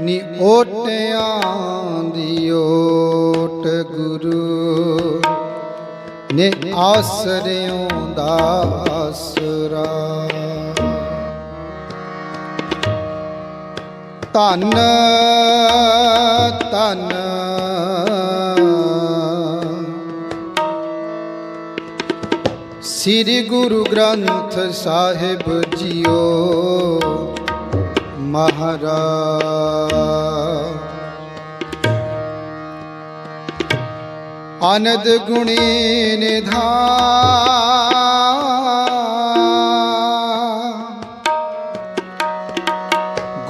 ਨੀ ਓਟਿਆਂ ਦੀ ਓਟ ਗੁਰੂ ਨੇ ਆਸਰਿਓਂ ਦਾ ਆਸਰਾ। ਧੰਨ ਧੰਨ। ਸ੍ਰੀ ਗੁਰੂ ਗ੍ਰੰਥ ਸਾਹਿਬ ਜੀਓ। महारा आनन्दगुणीनधा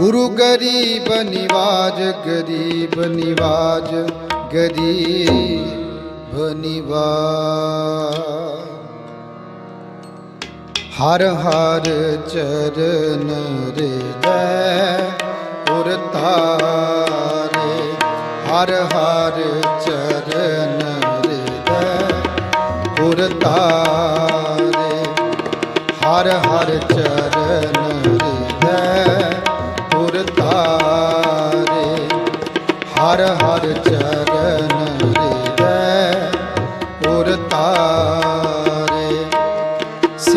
गुरु गरीब निवाज गरीब निवाज गरीब निवाज। ਹਰ ਹਰ ਚਰਨ ਹਿਰਦੈ ਉਰ ਹਰ ਹਰ ਚਰਨ ਹਿਰਦੈ ਉਰ ਹਰ ਹਰ ਚਰਨ ਹਿਰਦੈ ਉਰ ਹਰ ਹਰ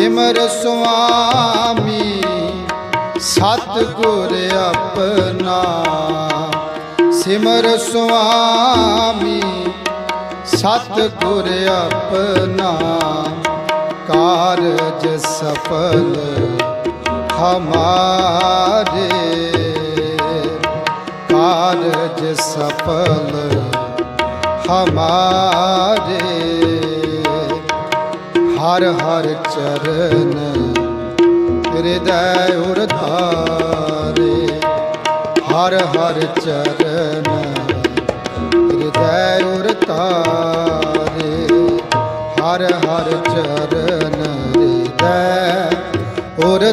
ਸਿਮਰ ਸੁਆਮੀ ਸਤ ਗੁਰ ਆਪਣਾ। ਸਿਮਰ ਸੁਆਮੀ ਸਤ ਗੁਰ ਆਪਣਾ। ਕਾਰਜ ਸਫਲ ਹਮਾਰੇ। ਕਾਰਜ ਸਫਲ ਹਮਾਰੇ। ਹਰ ਹਰ ਚਰਨ ਹਿਰਦੈ ਉਰ ਧਾਰੇ ਹਰ ਹਰ ਚਰਨ ਹਿਰਦੈ ਉਰ ਧਾਰੇ ਹਰ ਹਰ ਚਰਨ ਹਿਰਦੈ ਉਰ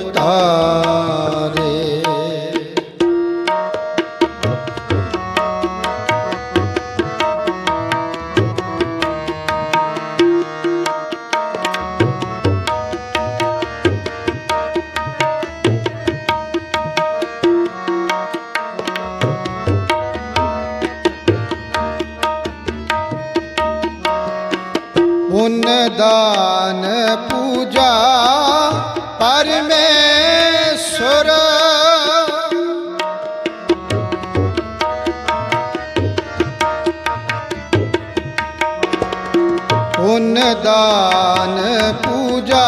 ਪੁੰਨ ਦਾਨ ਪੂਜਾ ਪਰਮੇਸ਼ਰ। ਪੁੰਨ ਦਾਨ ਪੂਜਾ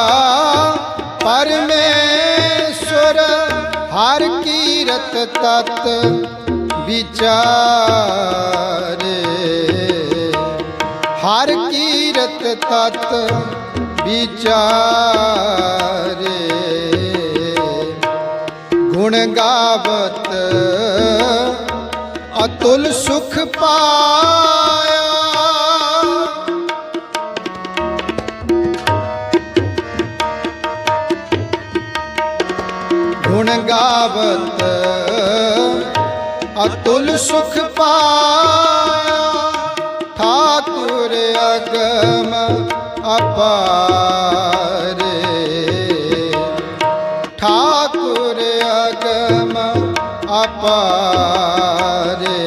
ਪਰਮੇਸ਼ਰ। ਹਰ ਕੀਰਤ ਤਤ ਵਿਚਾਰੇ। ਕੀਰਤ ਤਤ ਵਿਚਾਰੇ। ਗੁਣ ਗਾਵਤ ਅਤੁਲ ਸੁਖ ਪਾਇਆ। ਗੁਣ ਗਾਵਤ ਅਤੁਲ ਸੁਖ ਪਾਇਆ। ਅਪਾਰੇ ਠਾਕੁਰ ਅਗਮ ਅਪਾਰੇ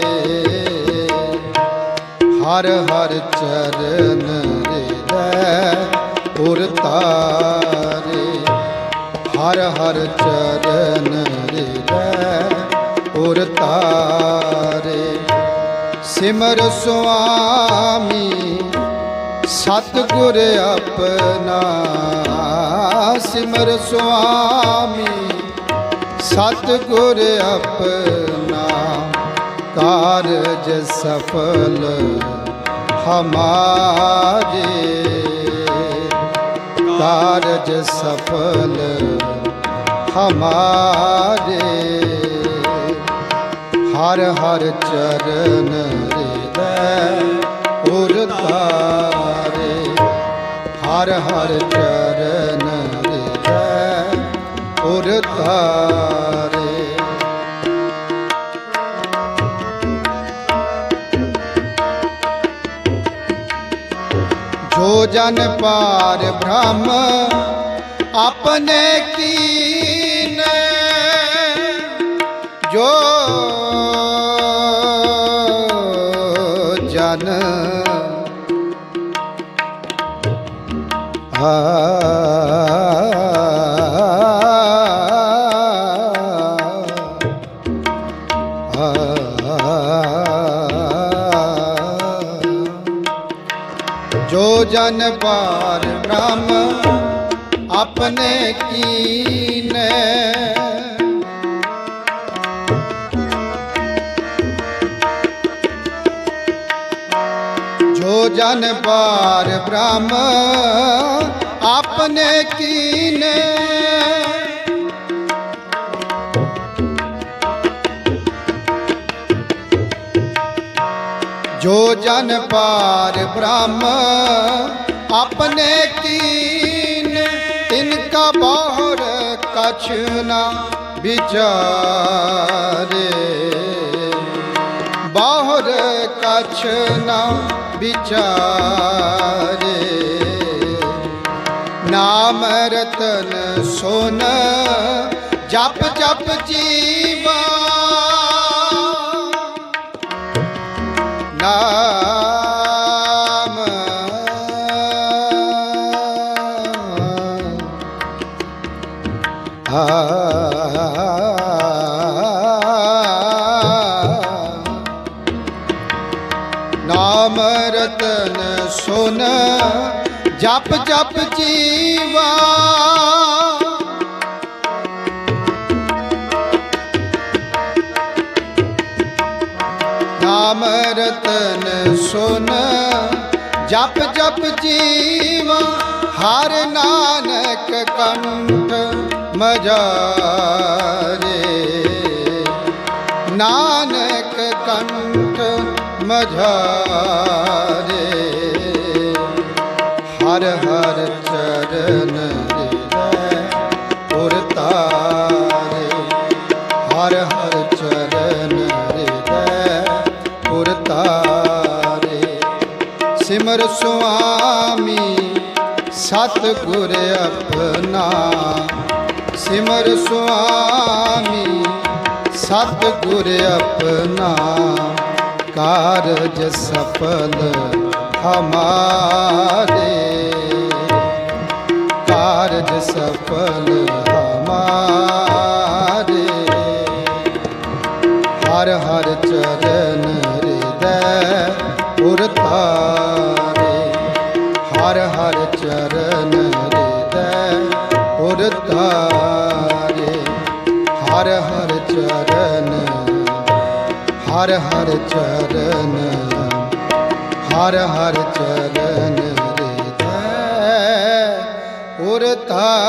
ਹਰ ਹਰ ਚਰਨ ਹਿਰਦੈ ਉਰ ਤਾਰੇ ਹਰ ਹਰ ਚਰਨ ਰੇ ਉਰ ਤਾਰੇ ਸਿਮਰ ਸੁਆਮੀ ਸਤ ਆਪਣਾ, ਸਿਮਰ ਸੁਆਮੀ। ਸਤ ਗੁਰ ਆਪਣਾ, ਕਾਰਜ ਸਫਲ ਹਮਾਰੇ। ਕਾਰਜ ਸਫਲ ਹਮਾਰੇ। ਹਰ ਹਰ ਚਰਨ ਹਿਰਦੈ ਉਰ ਹਰ ਹਰ ਚਰਨ ਹਿਰਦੈ ਉਰ ਤਾਰੇ। ਜੋ ਜਨ ਪਾਰ ਬ੍ਰਹਮ ਆਪਣੇ ਕੀ ਜਨ ਪਾਰ ਬ੍ਰਹਮ ਆਪਣੇ ਕੀਨੇ। ਜੋ ਜਨ ਪਾਰ ਬ੍ਰਹਮ ਆਪਣੇ ਕੀਨੇ। ਜੋ ਜਨ ਪਾਰ ਬ੍ਰਹਮ, ਆਪਣੇ ਕੀਨ ਤਿਨਕਾ ਬਾਹਰ ਕਛ ਨਾ ਵਿਚਾਰੇ। ਬਾਹਰ ਕਛ ਨਾ ਵਿਚਾਰੇ। ਨਾਮ ਰਤਨ ਸੋਨ, ਜਪ ਜਪ ਜੀ ਨਾਮ। ਆ ਨਾਮ ਰਤਨ ਸੁਨ ਜਪ ਜਪ ਜੀਵਾ। ਨਾਮ ਰਤਨ ਸੁਨ, ਜਪ ਜਪ ਜੀਵਾ, ਹਰ ਨਾਨਕ ਕੰਠ ਮਜਾਰੇ। ਨਾਨਕ ਕੰਠ ਮਝਾਰੇ ਹਰ ਹਰ ਚਰਨ ਸਿਮਰ ਸੁਆਮੀ ਸਤ ਗੁਰ ਆਪਣਾ। ਸਿਮਰ ਸੁਆਮੀ ਸਤ ਗੁਰ ਆਪਣਾ। ਕਾਰਜ ਸਫਲ ਹਮਾਰੇ। ਕਾਰਜ ਸਫਲ ਹਮਾਰੇ। ਹਰ ਹਰ ਚਰਨ ਹਿਰਦੈ ਪੁਰ ਤਾਰੇ ਹਰ ਹਰ ਚਰਨ ਹਿਰਦੈ ਪੁਰ ਤਾਰੇ ਹਰ ਹਰ ਚਰਨ, ਹਰ ਹਰ ਚਰਨ, ਹਰ ਹਰ ਚਰਨ ਹਿਰਦੈ ਪੁਰ ਤਾਰੇ